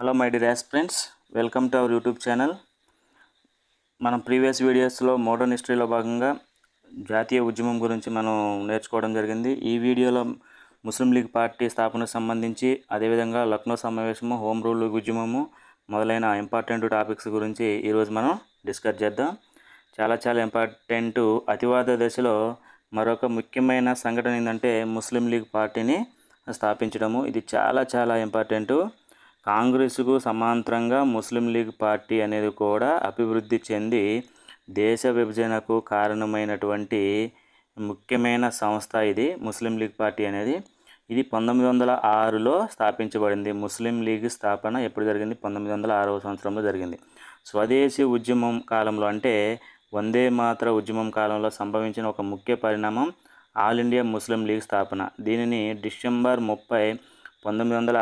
Hello my dear friends welcome to our YouTube channel. మనం previous వీడియోస్లో modern హిస్టరీలో భాగంగా జాతీయ ఉద్యమం గురించి మనం నేర్చుకోవడం జరిగింది. ఈ వీడియోలో ముస్లిం లీగ్ పార్టీ స్థాపనకు సంబంధించి అదేవిధంగా లక్నో సమావేశము హోమ్ రూల్ ఉద్యమము మొదలైన ఇంపార్టెంట్ టాపిక్స్ గురించి ఈరోజు మనం డిస్కస్ చేద్దాం. చాలా చాలా ఇంపార్టెంట్ అతివాద దశలో మరొక ముఖ్యమైన సంఘటన ఏంటంటే ముస్లిం లీగ్ పార్టీని స్థాపించడము. ఇది చాలా చాలా ఇంపార్టెంట్ కాంగ్రెస్కు సమాంతరంగా ముస్లిం లీగ్ పార్టీ అనేది కూడా అభివృద్ధి చెంది దేశ విభజనకు కారణమైనటువంటి ముఖ్యమైన సంస్థ ఇది ముస్లిం లీగ్ పార్టీ అనేది. ఇది పంతొమ్మిది వందల ఆరులో స్థాపించబడింది. ముస్లిం లీగ్ స్థాపన ఎప్పుడు జరిగింది? పంతొమ్మిది వందల ఆరవ సంవత్సరంలో జరిగింది. స్వదేశీ ఉద్యమం కాలంలో అంటే వందే మాత్ర ఉద్యమం కాలంలో సంభవించిన ఒక ముఖ్య పరిణామం ఆల్ ఇండియా ముస్లిం లీగ్ స్థాపన. దీనిని డిసెంబర్ ముప్పై పంతొమ్మిది వందల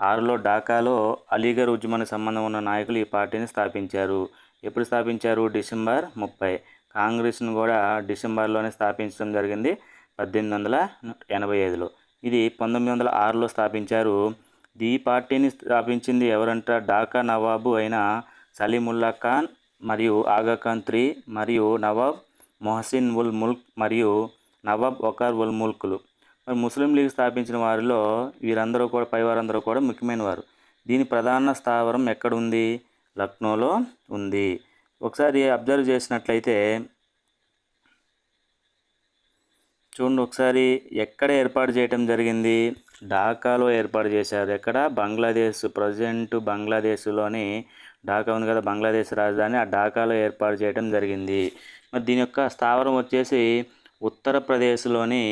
ఆరులో ఢాకాలో అలీగర్ ఉద్యమానికి సంబంధం ఉన్న నాయకులు ఈ పార్టీని స్థాపించారు. ఎప్పుడు స్థాపించారు? డిసెంబర్ ముప్పై. కాంగ్రెస్ను కూడా డిసెంబర్లోనే స్థాపించడం జరిగింది పద్దెనిమిది వందల ఎనభై ఐదులో. ఇది పంతొమ్మిది వందల ఆరులో స్థాపించారు. ఈ పార్టీని స్థాపించింది ఎవరంట? ఢాకా నవాబు అయిన సలీముల్లా ఖాన్ మరియు ఆగా ఖాన్ త్రీ మరియు నవాబ్ మొహసిన్ ఉల్ ముల్క్ మరియు నవాబ్ ఒకార్ ఉల్ ముల్క్లు. మరి ముస్లిం లీగ్ స్థాపించిన వారిలో వీరందరూ కూడా పైవారందరూ కూడా ముఖ్యమైన వారు. దీని ప్రధాన స్థావరం ఎక్కడ ఉంది లక్నోలో ఉంది. ఒకసారి అబ్జర్వ్ చేసినట్లయితే చూడండి ఒకసారి ఎక్కడ ఏర్పాటు చేయటం జరిగింది? ఢాకాలో ఏర్పాటు చేశారు. ఎక్కడ? బంగ్లాదేశ్ ప్రజెంట్ బంగ్లాదేశ్లోని ఢాకా ఉంది కదా బంగ్లాదేశ్ రాజధాని. ఆ ఢాకాలో ఏర్పాటు చేయడం జరిగింది. మరి దీని యొక్క స్థావరం వచ్చేసి ఉత్తరప్రదేశ్లోని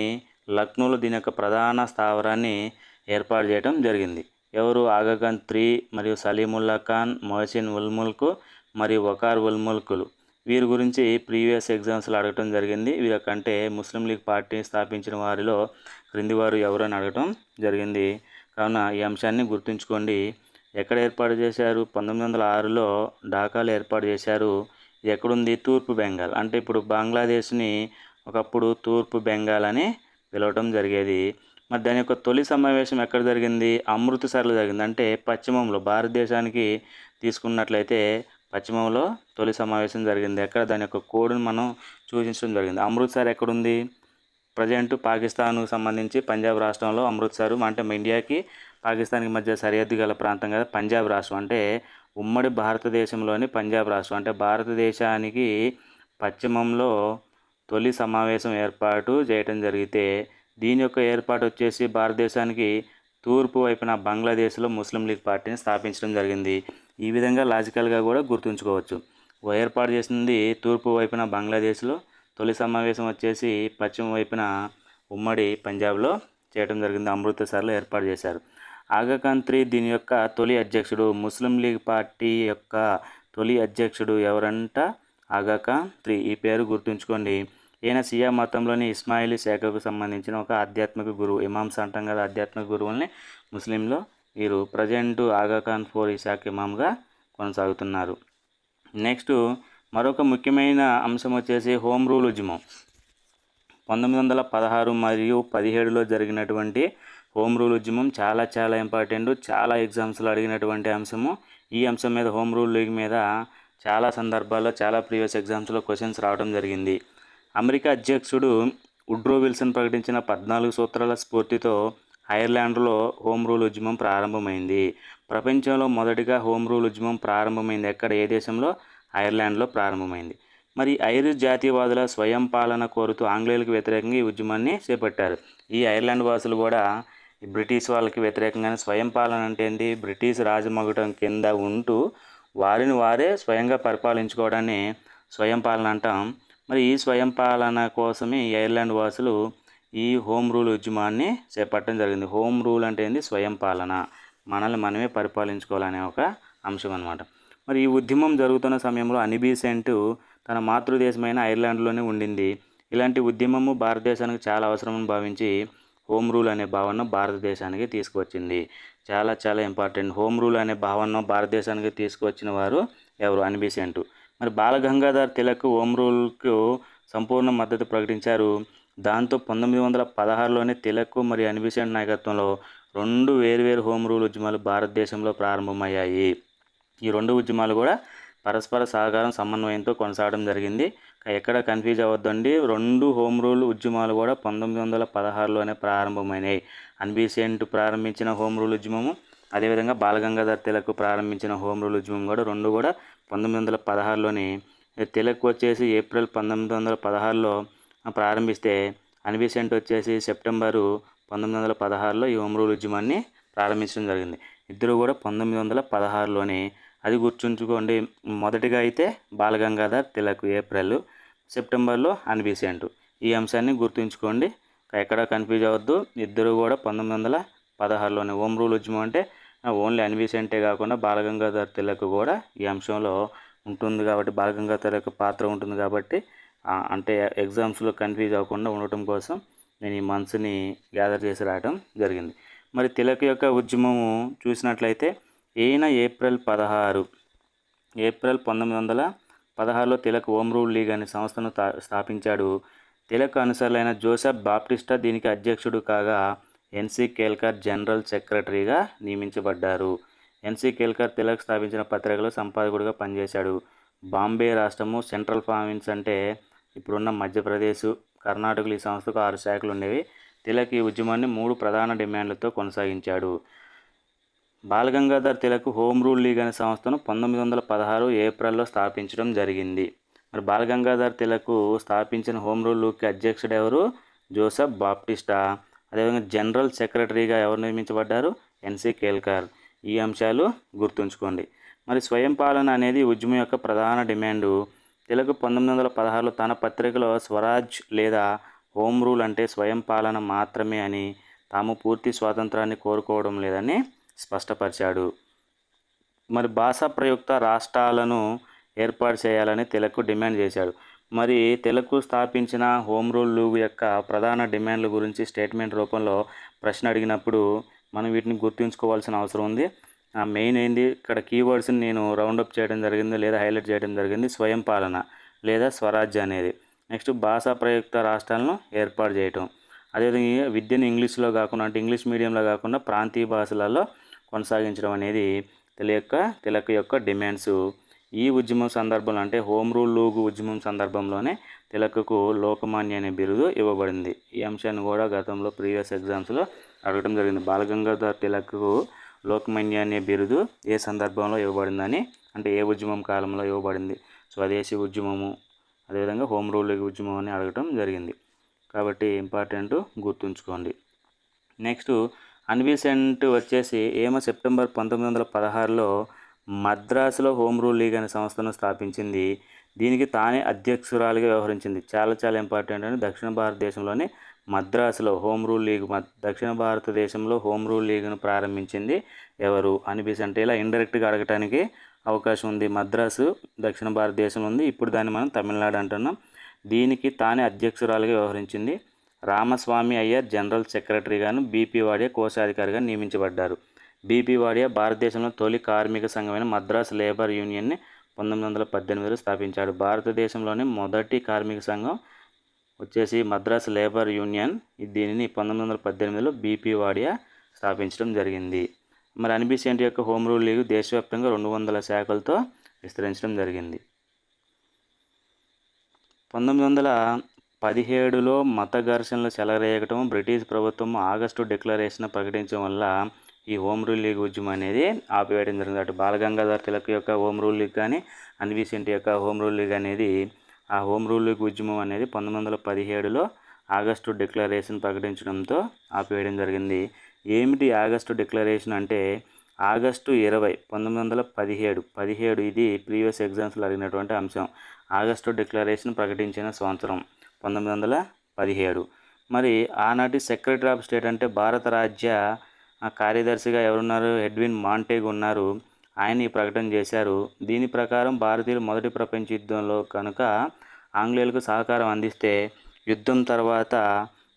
లక్నోలో దీని యొక్క ప్రధాన స్థావరాన్ని ఏర్పాటు చేయడం జరిగింది. ఎవరు ఆగాఖాన్ త్రీ మరియు సలీముల్లా ఖాన్ మొహసిన్ ఉల్ముల్కు మరియు వకార్ ఉల్ముల్కులు. వీరి గురించి ప్రీవియస్ ఎగ్జామ్స్లో అడగటం జరిగింది. వీరికంటే ముస్లిం లీగ్ పార్టీని స్థాపించిన వారిలో క్రింది వారు ఎవరని అడగటం జరిగింది. కావున ఈ అంశాన్ని గుర్తుంచుకోండి. ఎక్కడ ఏర్పాటు చేశారు? పంతొమ్మిది వందల ఆరులో ఢాకాలో ఏర్పాటు చేశారు. ఎక్కడుంది? తూర్పు బెంగాల్. అంటే ఇప్పుడు బంగ్లాదేశ్ని ఒకప్పుడు తూర్పు బెంగాల్ అని పిలవటం జరిగేది. మరి దాని యొక్క తొలి సమావేశం ఎక్కడ జరిగింది? అమృత్సర్లో జరిగింది. అంటే పశ్చిమంలో భారతదేశానికి తీసుకున్నట్లయితే పశ్చిమంలో తొలి సమావేశం జరిగింది. ఎక్కడ? దాని యొక్క కోడ్ను మనం సూచించడం జరిగింది. అమృత్సర్ ఎక్కడుంది? ప్రజెంట్ పాకిస్తాన్కు సంబంధించి పంజాబ్ రాష్ట్రంలో అమృత్సర్ అంటే ఇండియాకి పాకిస్తాన్కి మధ్య సరిహద్దు గల ప్రాంతం కదా పంజాబ్ రాష్ట్రం. అంటే ఉమ్మడి భారతదేశంలోని పంజాబ్ రాష్ట్రం. అంటే భారతదేశానికి పశ్చిమంలో తొలి సమావేశం ఏర్పాటు చేయటం జరిగితే దీని యొక్క ఏర్పాటు వచ్చేసి భారతదేశానికి తూర్పు వైపున బంగ్లాదేశ్లో ముస్లిం లీగ్ పార్టీని స్థాపించడం జరిగింది. ఈ విధంగా లాజికల్గా కూడా గుర్తుంచుకోవచ్చు. ఏర్పాటు చేసింది తూర్పు వైపున బంగ్లాదేశ్లో తొలి సమావేశం వచ్చేసి పశ్చిమ వైపున ఉమ్మడి పంజాబ్లో చేయడం జరిగింది. అమృతసర్లో ఏర్పాటు చేశారు. ఆగాఖాన్ త్రీ దీని యొక్క తొలి అధ్యక్షుడు ముస్లిం లీగ్ పార్టీ యొక్క తొలి అధ్యక్షుడు ఎవరంట? ఆగాకాంత్రి. ఈ పేరు గుర్తుంచుకోండి. ఈయన సియా మతంలోని ఇస్మాయిలీ శాఖకు సంబంధించిన ఒక ఆధ్యాత్మిక గురువు. ఇమామ్స్ అంటాం కదా ఆధ్యాత్మిక గురువుల్ని ముస్లింలు వీరు. ప్రజెంట్ ఆగాఖాన్ ఫోర్ ఈ శాఖ ఇమామ్గా కొనసాగుతున్నారు. నెక్స్ట్ మరొక ముఖ్యమైన అంశం వచ్చేసి హోమ్ రూల్ ఉద్యమం పంతొమ్మిది వందల పదహారు మరియు పదిహేడులో జరిగినటువంటి హోమ్ రూల్ ఉద్యమం చాలా చాలా ఇంపార్టెంట్. చాలా ఎగ్జామ్స్లో అడిగినటువంటి అంశము. ఈ అంశం మీద హోమ్ రూల్ లీగ్ మీద చాలా సందర్భాల్లో చాలా ప్రీవియస్ ఎగ్జామ్స్లో క్వశ్చన్స్ రావడం జరిగింది. అమెరికా అధ్యక్షుడు ఉడ్రో విల్సన్ ప్రకటించిన పద్నాలుగు సూత్రాల స్ఫూర్తితో ఐర్లాండ్లో హోమ్ రూల్ ఉద్యమం ప్రారంభమైంది. ప్రపంచంలో మొదటిగా హోమ్ రూల్ ఉద్యమం ప్రారంభమైంది ఎక్కడ? ఏ దేశంలో? ఐర్లాండ్లో ప్రారంభమైంది. మరి ఐరిష్ జాతీయవాదుల స్వయం పాలన కోరుతూ ఆంగ్లేయులకు వ్యతిరేకంగా ఈ ఉద్యమాన్ని చేపట్టారు. ఈ ఐర్లాండ్ వాసులు కూడా బ్రిటిష్ వాళ్ళకి వ్యతిరేకంగానే స్వయం పాలన అంటే ఏంటి? బ్రిటిష్ రాజమగటం కింద ఉంటూ వారిని వారే స్వయంగా పరిపాలించుకోవడాన్ని స్వయం పాలన అంటాం. మరి ఈ స్వయం పాలన కోసమే ఐర్లాండ్ వాసులు ఈ హోమ్ రూల్ ఉద్యమాన్ని చేపట్టడం జరిగింది. హోమ్ రూల్ అంటే ఏంది? స్వయం పాలన. మనల్ని మనమే పరిపాలించుకోవాలనే ఒక అంశం అనమాట మరి ఈ ఉద్యమం జరుగుతున్న సమయంలో అనిబీసెంట్ తన మాతృదేశమైన ఐర్లాండ్లోనే ఉండింది. ఇలాంటి ఉద్యమము భారతదేశానికి చాలా అవసరమని భావించి హోమ్ రూల్ అనే భావన భారతదేశానికి తీసుకువచ్చింది. చాలా చాలా ఇంపార్టెంట్. హోమ్ రూల్ అనే భావన భారతదేశానికి తీసుకువచ్చిన వారు ఎవరు? అనిబీసెంట్. మరి బాలగంగాధర్ తిలక్ హోమ్ రూల్కు సంపూర్ణ మద్దతు ప్రకటించారు. దాంతో పంతొమ్మిది వందల పదహారులోనే తిలక్ మరియు అనిబిసెంట్ నాయకత్వంలో రెండు వేర్వేరు హోమ్ రూల్ ఉద్యమాలు భారతదేశంలో ప్రారంభమయ్యాయి. ఈ రెండు ఉద్యమాలు కూడా పరస్పర సహకారం సమన్వయంతో కొనసాగడం జరిగింది. ఎక్కడ కన్ఫ్యూజ్ అవ్వద్దండి. రెండు హోమ్ రూల్ ఉద్యమాలు కూడా పంతొమ్మిది వందల పదహారులోనే ప్రారంభమైనాయి. అన్బీసెంట్ ప్రారంభించిన హోమ్ రూల్ ఉద్యమము అదేవిధంగా బాలగంగాధర్ తిలక్ ప్రారంభించిన హోమ్ రూల్ ఉద్యమం కూడా రెండు కూడా పంతొమ్మిది వందల పదహారులోని తిలక్ వచ్చేసి ఏప్రిల్ పంతొమ్మిది వందల పదహారులో ప్రారంభిస్తే అన్బీసెంట్ వచ్చేసి సెప్టెంబరు పంతొమ్మిది వందల పదహారులో ఈ హోమ్ రూల్ ఉద్యమాన్ని ప్రారంభించడం జరిగింది. ఇద్దరు కూడా పంతొమ్మిది వందల పదహారులోని అది గుర్తుంచుకోండి. మొదటిగా అయితే బాలగంగాధర్ తిలక్ ఏప్రిల్ సెప్టెంబర్లో అన్బీసెంట్ ఈ అంశాన్ని గుర్తుంచుకోండి. ఎక్కడ కన్ఫ్యూజ్ అవ్వద్దు. ఇద్దరు కూడా పంతొమ్మిది వందల పదహారులోనే హోమ్ రూల్ ఉద్యమం అంటే ఓన్లీ అన్బీసెంటే కాకుండా బాలగంగాధర్ తిలక్ కూడా ఈ అంశంలో ఉంటుంది కాబట్టి బాలగంగాధర్ తిలక్ పాత్ర ఉంటుంది కాబట్టి అంటే ఎగ్జామ్స్లో కన్ఫ్యూజ్ అవ్వకుండా ఉండటం కోసం నేను ఈ మంత్స్ని గ్యాదర్ చేసి రావడం జరిగింది. మరి తిలక్ యొక్క ఉద్యమము చూసినట్లయితే ఈయన ఏప్రిల్ పదహారు ఏప్రిల్ పంతొమ్మిది వందల పదహారులో తిలక్ హోమ్ రూల్ లీగ్ అనే సంస్థను స్థాపించాడు. తిలక్ అనుసరులైన జోసెఫ్ బాప్టిస్టా దీనికి అధ్యక్షుడు కాగా ఎన్సీ కేల్కర్ జనరల్ సెక్రటరీగా నియమించబడ్డారు. ఎన్సీ కేల్కర్ తిలక్ స్థాపించిన పత్రికలో సంపాదకుడిగా పనిచేశాడు. బాంబే రాష్ట్రము సెంట్రల్ ప్రావిన్స్ అంటే ఇప్పుడున్న మధ్యప్రదేశ్ కర్ణాటకలు ఈ సంస్థకు ఆరు శాఖలు ఉండేవి. తిలక్ ఈ ఉద్యమాన్ని మూడు ప్రధాన డిమాండ్లతో కొనసాగించాడు. Balagangadhar Tilak home rule league అనే సంస్థను పంతొమ్మిది వందల పదహారు ఏప్రిల్లో స్థాపించడం జరిగింది. మరి బాలగంగాధర్ తిలక్ స్థాపించిన హోమ్ రూల్ లీగ్కి అధ్యక్షుడు ఎవరు? Joseph Baptista. అదేవిధంగా జనరల్ సెక్రటరీగా ఎవరు నియమించబడ్డారు? ఎన్సి కేల్కర్. ఈ అంశాలు గుర్తుంచుకోండి. మరి స్వయం పాలన అనేది ఉద్యమం యొక్క ప్రధాన డిమాండు. తెలుగు పంతొమ్మిది వందల పదహారులో తన పత్రికలో స్వరాజ్ లేదా హోమ్ రూల్ అంటే స్వయం పాలన మాత్రమే అని తాము పూర్తి స్వాతంత్రాన్ని కోరుకోవడం లేదని స్పష్టపరిచాడు. మరి భాషా ప్రయుక్త రాష్ట్రాలను ఏర్పాటు చేయాలని తెలకు డిమాండ్ చేశాడు. మరి తెలుగు స్థాపించిన హోమ్ రూల్ లీగ్ యొక్క ప్రధాన డిమాండ్ల గురించి స్టేట్మెంట్ రూపంలో ప్రశ్న అడిగినప్పుడు మనం వీటిని గుర్తుంచుకోవాల్సిన అవసరం ఉంది. మెయిన్ ఏంది? ఇక్కడ కీవర్డ్స్ని నేను రౌండప్ చేయడం జరిగింది లేదా హైలైట్ చేయడం జరిగింది స్వయం పాలన లేదా స్వరాజ్య అనేది. నెక్స్ట్ భాషా ప్రయుక్త రాష్ట్రాలను ఏర్పాటు చేయటం. అదేవిధంగా విద్యను ఇంగ్లీష్లో కాకుండా అంటే ఇంగ్లీష్ మీడియంలో కాకుండా ప్రాంతీయ భాషలలో కొనసాగించడం అనేది తెలియక యొక్క తిలక్ యొక్క డిమాండ్స్. ఈ ఉద్యమం సందర్భంలో అంటే హోమ్ రూల్ లూగు ఉద్యమం సందర్భంలోనే తిలక్కు లోకమాన్య అనే బిరుదు ఇవ్వబడింది. ఈ అంశాన్ని కూడా గతంలో ప్రీవియస్ ఎగ్జామ్స్లో అడగడం జరిగింది. బాలగంగాధర్ తిలక్కు లోకమాన్య అనే బిరుదు ఏ సందర్భంలో ఇవ్వబడిందని అంటే ఏ ఉద్యమం కాలంలో ఇవ్వబడింది? స్వదేశీ ఉద్యమము అదేవిధంగా హోమ్ రూల్ ఉద్యమం అని అడగటం జరిగింది. కాబట్టి ఇంపార్టెంట్ గుర్తుంచుకోండి. నెక్స్ట్ అన్విసెంట్ వచ్చేసి ఏమో సెప్టెంబర్ పంతొమ్మిది వందల పదహారులో మద్రాసులో హోమ్ రూల్ లీగ్ అనే సంస్థను స్థాపించింది. దీనికి తానే అధ్యక్షురాలిగా వ్యవహరించింది. చాలా చాలా ఇంపార్టెంట్ అని దక్షిణ భారతదేశంలోని మద్రాసులో హోమ్ రూల్ లీగ్ దక్షిణ భారతదేశంలో హోమ్ రూల్ లీగ్ను ప్రారంభించింది ఎవరు? అనిపిస్ అంటే ఇలా ఇండైరెక్ట్గా అడగటానికి అవకాశం ఉంది. మద్రాసు దక్షిణ భారతదేశంలో ఉంది. ఇప్పుడు దాన్ని మనం తమిళనాడు అంటున్నాం. దీనికి తానే అధ్యక్షురాలుగా వ్యవహరించింది. రామస్వామి అయ్యర్ జనరల్ సెక్రటరీగాను బీపీ వాడే కోశాధికారిగా నియమించబడ్డారు. బీపీ వాడియా భారతదేశంలో తొలి కార్మిక సంఘమైన మద్రాస్ లేబర్ యూనియన్ని పంతొమ్మిది వందల పద్దెనిమిదిలో స్థాపించాడు. భారతదేశంలోని మొదటి కార్మిక సంఘం వచ్చేసి మద్రాస్ లేబర్ యూనియన్. దీనిని పంతొమ్మిది వందల పద్దెనిమిదిలో బీపీ వాడియా స్థాపించడం జరిగింది. మరి అనిబిసెంట్ యొక్క హోమ్ రూల్ లీగ్ దేశవ్యాప్తంగా రెండు వందల శాఖలతో విస్తరించడం జరిగింది. పంతొమ్మిది వందల పదిహేడులో మత ఘర్షణలు చెలరేగటం బ్రిటిష్ ప్రభుత్వం ఆగస్టు డిక్లరేషన్ ప్రకటించడం వల్ల ఈ హోమ్ రూల్ లీగ్ ఉద్యమం అనేది ఆపివేయడం జరిగింది. అటు బాలగంగాధర్ తిలక్ యొక్క హోమ్ రూల్ లీగ్ కానీ అన్విసెంట్ యొక్క హోమ్ రూల్ లీగ్ అనేది ఆ హోమ్ రూల్ లీగ్ ఉద్యమం అనేది పంతొమ్మిది వందల పదిహేడులో ఆగస్టు డిక్లరేషన్ ప్రకటించడంతో ఆపివేయడం జరిగింది. ఏమిటి ఆగస్టు డిక్లరేషన్ అంటే ఆగస్టు ఇరవై పంతొమ్మిది వందల పదిహేడు పదిహేడు ఇది ప్రీవియస్ ఎగ్జామ్స్లో అడిగినటువంటి అంశం. ఆగస్టు డిక్లరేషన్ ప్రకటించిన సంవత్సరం పంతొమ్మిది వందల పదిహేడు. మరి ఆనాటి సెక్రటరీ ఆఫ్ స్టేట్ అంటే భారత రాజ్య కార్యదర్శిగా ఎవరున్నారు? ఎడ్విన్ మాంటేగ్ ఉన్నారు. ఆయన ఈ ప్రకటన చేశారు. దీని ప్రకారం భారతీయులు మొదటి ప్రపంచ యుద్ధంలో కనుక ఆంగ్లేయులకు సహకారం అందిస్తే యుద్ధం తర్వాత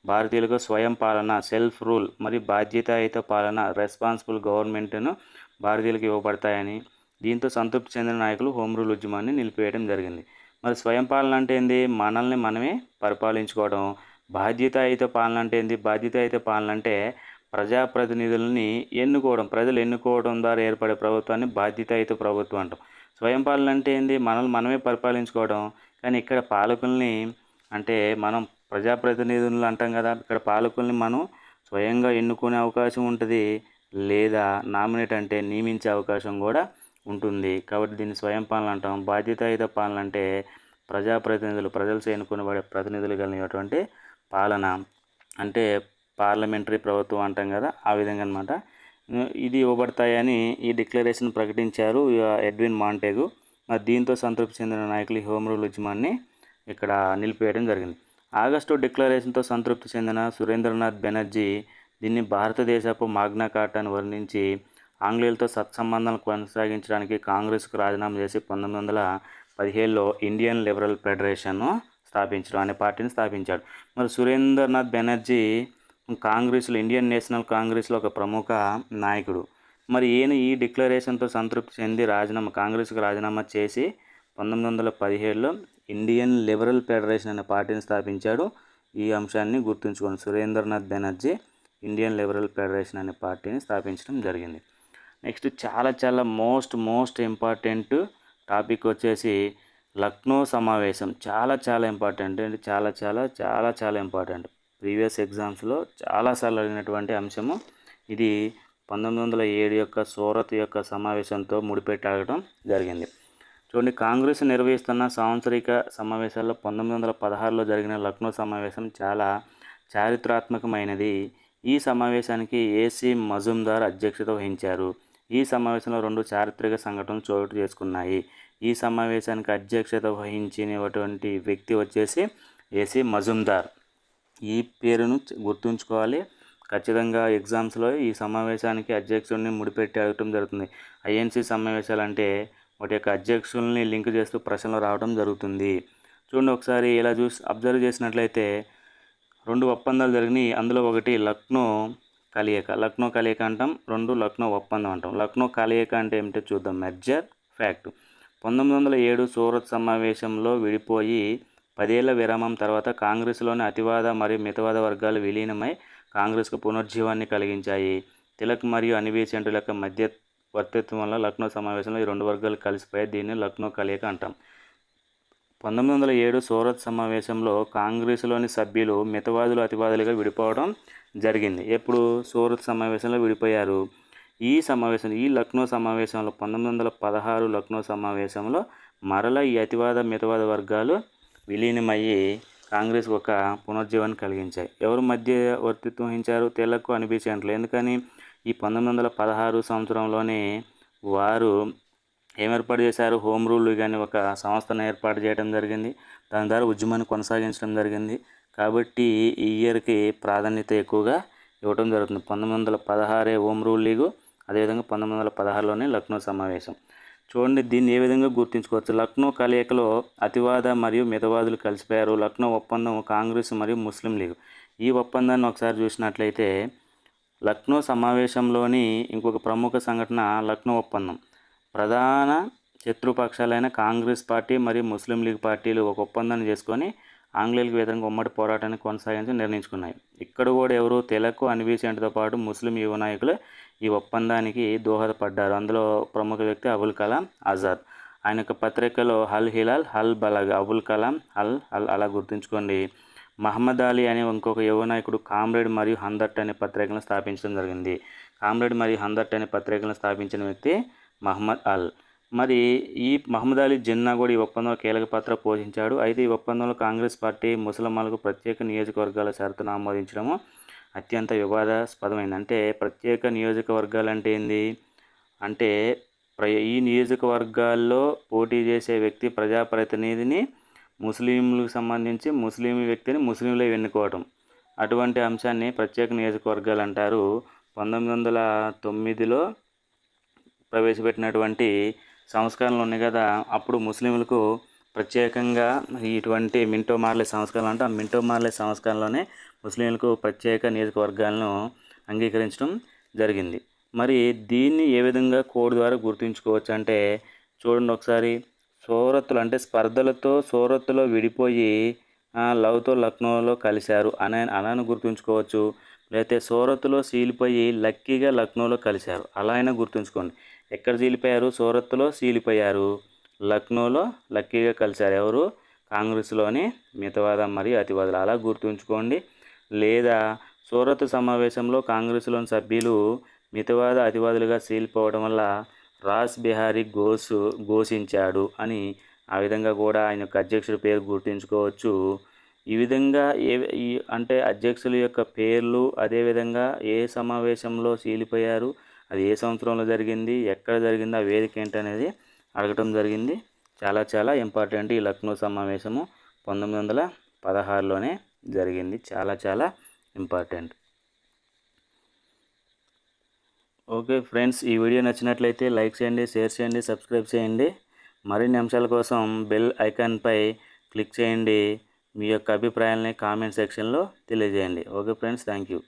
భారతీయులకు స్వయం పాలన సెల్ఫ్ రూల్ మరి బాధ్యతాయుత పాలన రెస్పాన్సిబుల్ గవర్నమెంట్ను భారతీయులకు ఇవ్వబడతాయని దీంతో సంతృప్తి చెందిన నాయకులు హోమ్ రూల్ ఉద్యమాన్ని నిలిపివేయడం జరిగింది. మరి స్వయం పాలన అంటే ఏంది? మనల్ని మనమే పరిపాలించుకోవడం. బాధ్యతాయుత పాలన అంటే ఏంది? బాధ్యతాయుత పాలన అంటే ప్రజాప్రతినిధులని ఎన్నుకోవడం ప్రజలు ఎన్నుకోవడం ద్వారా ఏర్పడే ప్రభుత్వాన్ని బాధ్యతాయుత ప్రభుత్వం అంటాం. స్వయం పాలన అంటే ఏంది? మనల్ని మనమే పరిపాలించుకోవడం. కానీ ఇక్కడ పాలకుల్ని అంటే మనం ప్రజాప్రతినిధులు అంటాం కదా. ఇక్కడ పాలకుల్ని మనం స్వయంగా ఎన్నుకునే అవకాశం ఉంటుంది లేదా నామినేట్ అంటే నియమించే అవకాశం కూడా ఉంటుంది. కాబట్టి దీన్ని స్వయం పాలన అంటాం. బాధ్యతాయుత పాలన అంటే ప్రజాప్రతినిధులు ప్రజలతో ఎన్నుకునే ప్రతినిధులు కలిగినటువంటి పాలన. అంటే పార్లమెంటరీ ప్రభుత్వం అంటాం కదా ఆ విధంగా అనమాట ఇది ఇవ్వబడతాయని ఈ డిక్లరేషన్ ప్రకటించారు ఎడ్విన్ మాంటేగు. మరి దీంతో సంతృప్తి చెందిన నాయకులు ఈ హోమ్ రూల్ ఉద్యమాన్ని ఇక్కడ నిలిపివేయడం జరిగింది. ఆగస్టు డిక్లరేషన్తో సంతృప్తి చెందిన సురేంద్రనాథ్ బెనర్జీ దీన్ని భారతదేశపు మాగ్నా కార్ట్ అని వర్ణించి ఆంగ్లేయులతో సత్సంబంధాలు కొనసాగించడానికి కాంగ్రెస్కు రాజీనామా చేసి పంతొమ్మిది వందల పదిహేడులో ఇండియన్ లిబరల్ ఫెడరేషన్ను స్థాపించడం అనే పార్టీని స్థాపించాడు. మరి సురేంద్రనాథ్ బెనర్జీ కాంగ్రెస్లో ఇండియన్ నేషనల్ కాంగ్రెస్లో ఒక ప్రముఖ నాయకుడు. మరి ఈయన ఈ డిక్లరేషన్తో సంతృప్తి చెంది రాజీనామా కాంగ్రెస్కు రాజీనామా చేసి పంతొమ్మిది వందల పదిహేడులో ఇండియన్ లిబరల్ ఫెడరేషన్ అనే పార్టీని స్థాపించాడు. ఈ అంశాన్ని గుర్తుంచుకోండి. Surendranath Banerjee Indian liberal federation అనే పార్టీని స్థాపించడం జరిగింది. నెక్స్ట్ చాలా చాలా మోస్ట్ మోస్ట్ ఇంపార్టెంట్ టాపిక్ వచ్చేసి లక్నో సమావేశం. చాలా చాలా ఇంపార్టెంట్. అండి చాలా చాలా చాలా చాలా ఇంపార్టెంట్. ప్రీవియస్ ఎగ్జామ్స్లో చాలాసార్లు అడిగినటువంటి అంశము. ఇది పంతొమ్మిది వందల ఏడు యొక్క సూరత్ యొక్క సమావేశంతో ముడిపెట్టి జరిగింది. చూడండి కాంగ్రెస్ నిర్వహిస్తున్న సాంవత్సరిక సమావేశాల్లో పంతొమ్మిది వందల పదహారులో జరిగిన లక్నో సమావేశం చాలా చారిత్రాత్మకమైనది. ఈ సమావేశానికి ఏసీ మజుందార్ అధ్యక్షత వహించారు. ఈ సమావేశంలో రెండు చారిత్రక సంఘటనలు చోటు చేసుకున్నాయి. ఈ సమావేశానికి అధ్యక్షత వహించినటువంటి వ్యక్తి వచ్చేసి ఏసీ మజుందార్. ఈ పేరును గుర్తుంచుకోవాలి. ఖచ్చితంగా ఎగ్జామ్స్లో ఈ సమావేశానికి అధ్యక్షుడిని ముడిపెట్టి అడగటం జరుగుతుంది ఐఎన్సీ సమావేశాలు అంటే వాటి యొక్క అధ్యక్షుల్ని లింక్ చేస్తూ ప్రశ్నలు రావడం జరుగుతుంది. చూడండి ఒకసారి ఇలా చూసి అబ్జర్వ్ చేసినట్లయితే రెండు ఒప్పందాలు జరిగినాయి. అందులో ఒకటి లక్నో కలియక. లక్నో కలియక అంటాం రెండు లక్నో ఒప్పందం అంటాం. లక్నో కలియక అంటే ఏమిటో చూద్దాం. Merger fact. పంతొమ్మిది వందల ఏడు సూరత్ సమావేశంలో విడిపోయి పదేళ్ళ విరామం తర్వాత కాంగ్రెస్లోని అతివాద మరియు మితవాద వర్గాలు విలీనమై కాంగ్రెస్కు పునర్జీవాన్ని కలిగించాయి. తిలక్ మరియు అనిబీసెంటుల యొక్క మధ్య వర్తిత్వం వల్ల లక్నో సమావేశంలో ఈ రెండు వర్గాలు కలిసిపోయి దీన్ని లక్నో కలియక అంటాం. పంతొమ్మిది వందల ఏడు సూరత్ సమావేశంలో కాంగ్రెస్లోని సభ్యులు మితవాదులు అతివాదులుగా విడిపోవడం జరిగింది. ఎప్పుడు? సూరత్ సమావేశంలో విడిపోయారు. ఈ సమావేశం ఈ లక్నో సమావేశంలో పంతొమ్మిది వందల పదహారు లక్నో సమావేశంలో మరల ఈ అతివాద మితవాద వర్గాలు విలీనమయ్యి కాంగ్రెస్ ఒక పునర్జీవనం కలిగించాయి. ఎవరు మధ్య వర్తిత్వం వహించారు తెలకు అనిపించేంట్లు ఎందుకని? ఈ పంతొమ్మిది వందల పదహారు సంవత్సరంలోనే వారు ఏం ఏర్పాటు చేశారు హోమ్ రూల్ కానీ ఒక సంస్థను ఏర్పాటు చేయడం జరిగింది. దాని ద్వారా ఉద్యమాన్ని కొనసాగించడం జరిగింది. కాబట్టి ఈ ఇయర్కి ప్రాధాన్యత ఎక్కువగా ఇవ్వడం జరుగుతుంది. పంతొమ్మిది వందల పదహారే హోమ్ రూల్ లీగు అదేవిధంగా పంతొమ్మిది వందల పదహారులోనే లక్నో సమావేశం. చూడండి దీన్ని ఏ విధంగా గుర్తుంచుకోవచ్చు? లక్నో కలయికలో అతివాద మరియు మితవాదులు కలిసిపోయారు. లక్నో ఒప్పందం కాంగ్రెస్ మరియు ముస్లిం లీగ్. ఈ ఒప్పందాన్ని ఒకసారి చూసినట్లయితే లక్నో సమావేశంలోని ఇంకొక ప్రముఖ సంఘటన లక్నో ఒప్పందం. ప్రధాన శత్రుపక్షాలైన కాంగ్రెస్ పార్టీ మరియు ముస్లిం లీగ్ పార్టీలు ఒక ఒప్పందాన్ని చేసుకొని ఆంగ్లేయులకు వ్యతిరేకంగా ఉమ్మడి పోరాటాన్ని కొనసాగించి నిర్ణయించుకున్నాయి. ఇక్కడ కూడా ఎవరు తెలకు అన్వీసెంట్తో పాటు ముస్లిం యువ నాయకులు ఈ ఒప్పందానికి దోహదపడ్డారు. అందులో ప్రముఖ వ్యక్తి అబుల్ కలాం ఆజాద్ ఆయన యొక్క పత్రికలో హల్ హిలాల్ హల్ బలగ్ అబుల్ కలాం హల్ హల్ అలా గుర్తుంచుకోండి. మహమ్మద్ అలీ అనే ఇంకొక యువ నాయకుడు కామ్రేడ్ మరియు హందర్ట్ అనే పత్రికలను స్థాపించడం జరిగింది. కామ్రేడ్ మరియు హందర్ట్ అనే పత్రికలను స్థాపించిన వ్యక్తి మహమ్మద్ అల్. మరి ఈ మహమ్మద్ అలీ జిన్నా కూడా ఈ ఒప్పందంలో కీలక పాత్ర పోషించాడు. అయితే ఈ ఒప్పందంలో కాంగ్రెస్ పార్టీ ముసల్మాన్లకు ప్రత్యేక నియోజకవర్గాల షరతును ఆమోదించడము అత్యంత వివాదాస్పదమైంది అంటే ప్రత్యేక నియోజకవర్గాలు అంటే ఏంది? అంటే ప్ర ఈ నియోజకవర్గాల్లో పోటీ చేసే వ్యక్తి ప్రజాప్రతినిధిని ముస్లింలకు సంబంధించి ముస్లిం వ్యక్తిని ముస్లింలే ఎన్నుకోవటం. అటువంటి అంశాన్ని ప్రత్యేక నియోజకవర్గాలు అంటారు పంతొమ్మిది వందల తొమ్మిదిలో ప్రవేశపెట్టినటువంటి సంస్కరణలు ఉన్నాయి కదా అప్పుడు ముస్లింలకు ప్రత్యేకంగా ఇటువంటి మింటో మార్లే సంస్కరణలు అంటే. ఆ మింటో మార్లే సంస్కరణలోనే ముస్లింలకు ప్రత్యేక నియోజకవర్గాలను అంగీకరించడం జరిగింది. మరి దీన్ని ఏ విధంగా కోడ్ ద్వారా గుర్తుంచుకోవచ్చు అంటే చూడండి ఒకసారి. సూరత్తులు అంటే స్పర్ధలతో సూరత్తులో విడిపోయి లవ్తో లక్నోలో కలిశారు అని అలానే గుర్తుంచుకోవచ్చు. లేకపోతే సూరత్లో సీలిపోయి లక్కీగా లక్నోలో కలిశారు అలా అయినా గుర్తుంచుకోండి. ఎక్కడ సీలిపోయారు? సూరత్లో సీలిపోయారు. లక్నోలో లక్కీగా కలిశారు ఎవరు? కాంగ్రెస్లోని మితవాదం మరియు అతివాదులు. అలా గుర్తుంచుకోండి. లేదా సూరత్ సమావేశంలో కాంగ్రెస్లోని సభ్యులు మితవాద అతివాదులుగా సీలిపోవడం వల్ల రాస్ బిహారీ ఘోష్ ఘోషించాడు అని ఆ విధంగా కూడా ఆయన యొక్క అధ్యక్షుడి పేరు గుర్తుంచుకోవచ్చు. ఈ విధంగా ఏ ఈ అంటే అధ్యక్షుల యొక్క పేర్లు అదేవిధంగా ఏ సమావేశంలో చీలిపోయారు అది ఏ సంవత్సరంలో జరిగింది ఎక్కడ జరిగింది ఆ వేదిక ఏంటనేది అడగటం జరిగింది. చాలా చాలా ఇంపార్టెంట్ ఈ లక్నో సమావేశము పంతొమ్మిది వందల పదహారులోనే. జరిగింది. చాలా చాలా ఇంపార్టెంట్. ఓకే ఫ్రెండ్స్ ఈ వీడియో నచ్చినట్లయితే లైక్ చేయండి షేర్ చేయండి సబ్స్క్రైబ్ చేయండి. మరిన్ని అంశాల కోసం బెల్ ఐకాన్పై క్లిక్ చేయండి. మీ యొక్క అభిప్రాయాలని కామెంట్ సెక్షన్లో తెలియజేయండి. Okay friends thank you.